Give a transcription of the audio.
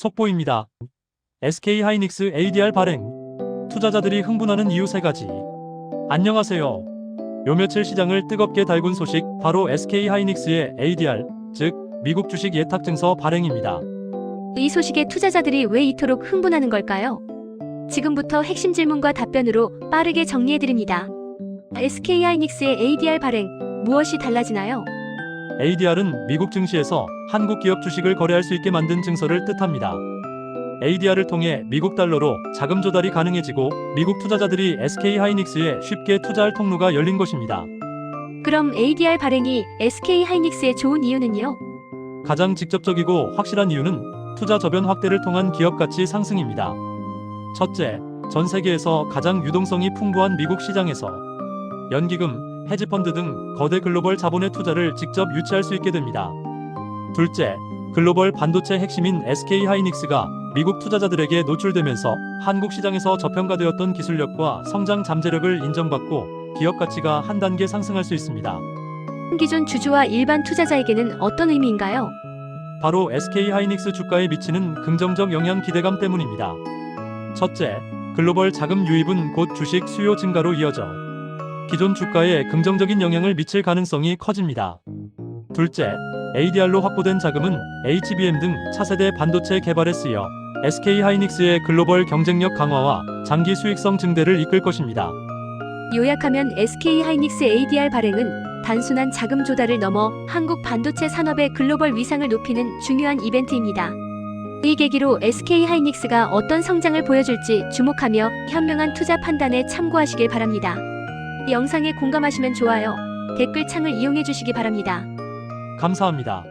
속보입니다. SK 하이닉스 ADR 발행. 투자자들이 흥분하는 이유 세 가지. 안녕하세요. 요 며칠 시장을 뜨겁게 달군 소식 바로 SK 하이닉스의 ADR, 즉 미국 주식 예탁 증서 발행입니다. 이 소식에 투자자들이 왜 이토록 흥분하는 걸까요? 지금부터 핵심 질문과 답변으로 빠르게 정리해 드립니다. SK 하이닉스의 ADR 발행, 무엇이 달라지나요? ADR은 미국 증시에서 한국 기업 주식을 거래할 수 있게 만든 증서를 뜻합니다. ADR을 통해 미국 달러로 자금 조달이 가능해지고 미국 투자자들이 SK 하이닉스에 쉽게 투자할 통로가 열린 것입니다. 그럼 ADR 발행이 SK 하이닉스에 좋은 이유는요? 가장 직접적이고 확실한 이유는 투자 저변 확대를 통한 기업 가치 상승입니다. 첫째, 전 세계에서 가장 유동성이 풍부한 미국 시장에서 연기금, 헤지펀드 등 거대 글로벌 자본의 투자를 직접 유치할 수 있게 됩니다. 둘째, 글로벌 반도체 핵심인 SK 하이닉스가 미국 투자자들에게 노출되면서 한국 시장에서 저평가되었던 기술력과 성장 잠재력을 인정받고 기업 가치가 한 단계 상승할 수 있습니다. 기존 주주와 일반 투자자에게는 어떤 의미인가요? 바로 SK 하이닉스 주가에 미치는 긍정적 영향 기대감 때문입니다. 첫째, 글로벌 자금 유입은 곧 주식 수요 증가로 이어져 기존 주가에 긍정적인 영향을 미칠 가능성이 커집니다. 둘째, ADR로 확보된 자금은 HBM 등 차세대 반도체 개발에 쓰여 SK 하이닉스의 글로벌 경쟁력 강화와 장기 수익성 증대를 이끌 것입니다. 요약하면 SK 하이닉스 ADR 발행은 단순한 자금 조달을 넘어 한국 반도체 산업의 글로벌 위상을 높이는 중요한 이벤트입니다. 이 계기로 SK 하이닉스가 어떤 성장을 보여줄지 주목하며 현명한 투자 판단에 참고하시길 바랍니다. 이 영상에 공감하시면 좋아요, 댓글 창을 이용해 주시기 바랍니다. 감사합니다.